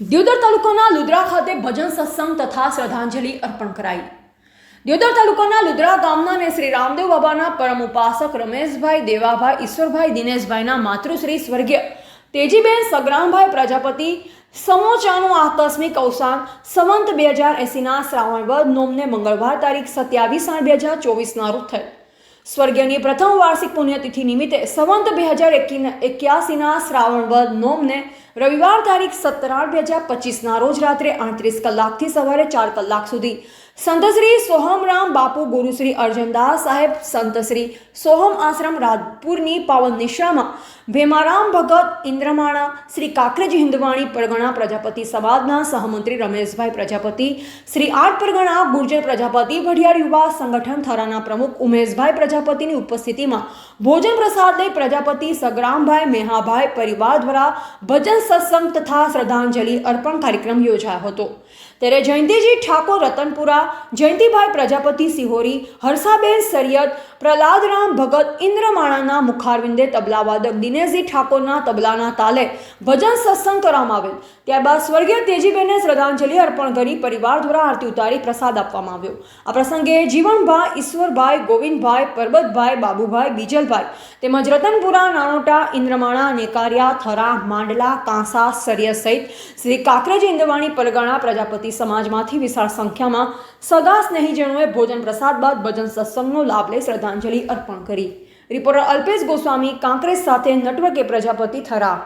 દિયોદર તાલુકાના લુદ્રા ખાતે ભજન સત્સંગ તથા શ્રદ્ધાંજલિ અર્પણ કરાઈ. દિયોદર તાલુકાના લુદ્રા ગામના અને શ્રી રામદેવ બાબાના પરમ ઉપાસક રમેશભાઈ, દેવાભાઈ, ઈશ્વરભાઈ, દિનેશભાઈના માતૃશ્રી સ્વર્ગીય તેજીબેન સગ્રામભાઈ પ્રજાપતિ, સમોચાનું આકસ્મિક અવસાન સંવંત બે હજાર એંસીના શ્રાવણવદ નોમને મંગળવાર તારીખ સત્યાવીસ આઠ બે હજાર ચોવીસના રૂપ થયું. સ્વર્ગીયની પ્રથમ વાર્ષિક પુણ્યતિથિ નિમિત્તે સંવંત બે હજાર એક્યાસીના શ્રાવણવદ નોમને રવિવાર તારીખ સત્તર આઠ બે હજાર પચીસના રોજ રાત્રે આડત્રીસ કલાકથી સવારે ચાર કલાક સુધી સંતશ્રી સોહમરામ બાપુ ગુરુશ્રી અર્જનદાસ સાહેબ સંતશ્રી સોહમ આશ્રમ રાજપુરની પાવન નિશ્રામાં ભેમારામ ભગત ઇન્દ્રમાણા, શ્રી કાકરેજ હિન્દવાણી પરગણા પ્રજાપતિ સમાજના સહમંત્રી રમેશભાઈ પ્રજાપતિ, શ્રી આઠ પરગણા ગુર્જર પ્રજાપતિ, વઢિયાર યુવા સંગઠન થરાના પ્રમુખ ઉમેશભાઈ પ્રજાપતિની ઉપસ્થિતિમાં ભોજન પ્રસાદ લઈ પ્રજાપતિ સગરામભાઈ, મેહાભાઈ, પરિવાર દ્વારા ભજન સત્સંગ તથા શ્રદ્ધાંજલિ અર્પણ કાર્યક્રમ યોજાયો હતો. ત્યારે જયંતિજી ઠાકોર રતનપુરા, જયંતિભાઈ પ્રજાપતિ સિહોરી, હર્ષાબેન સૈયદ પ્રહલાદરામ ભગત ઇન્દ્રમાણાના મુખારવિંદે તબલાવાદક દિનેશજી ઠાકોરના તબલાના તાલે ભજન સત્સંગ કરવામાં આવેલ. ત્યારબાદ સ્વર્ગીય તેજીબેને શ્રદ્ધાંજલિ અર્પણ કરી પરિવાર દ્વારા આરતી ઉતારી પ્રસાદ આપવામાં આવ્યો. આ પ્રસંગે જીવનભાઈ, ઈશ્વરભાઈ, ગોવિંદભાઈ, પરબતભાઈ, બાબુભાઈ, બીજલભાઈ તેમજ રતનપુરા, નાનોટા, ઇન્દ્રમાણા, નેકારિયા, થરા, માંડલા કાંસા સરિયા સહિત શ્રી કાકરાજી ઇન્દ્રવાણી પરગણા પ્રજાપતિ સમાજમાંથી વિશાળ સંખ્યામાં સગા સ્નેહીજનોએ ભોજન પ્રસાદ બાદ ભજન સત્સંગનો લાભ લઈ શ્રદ્ધાંજલિ અર્પણ કરી. રિપોર્ટર અલ્પેશ ગોસ્વામી, કાંકરેજ સાથે નટવર્કે પ્રજાપતિ થરા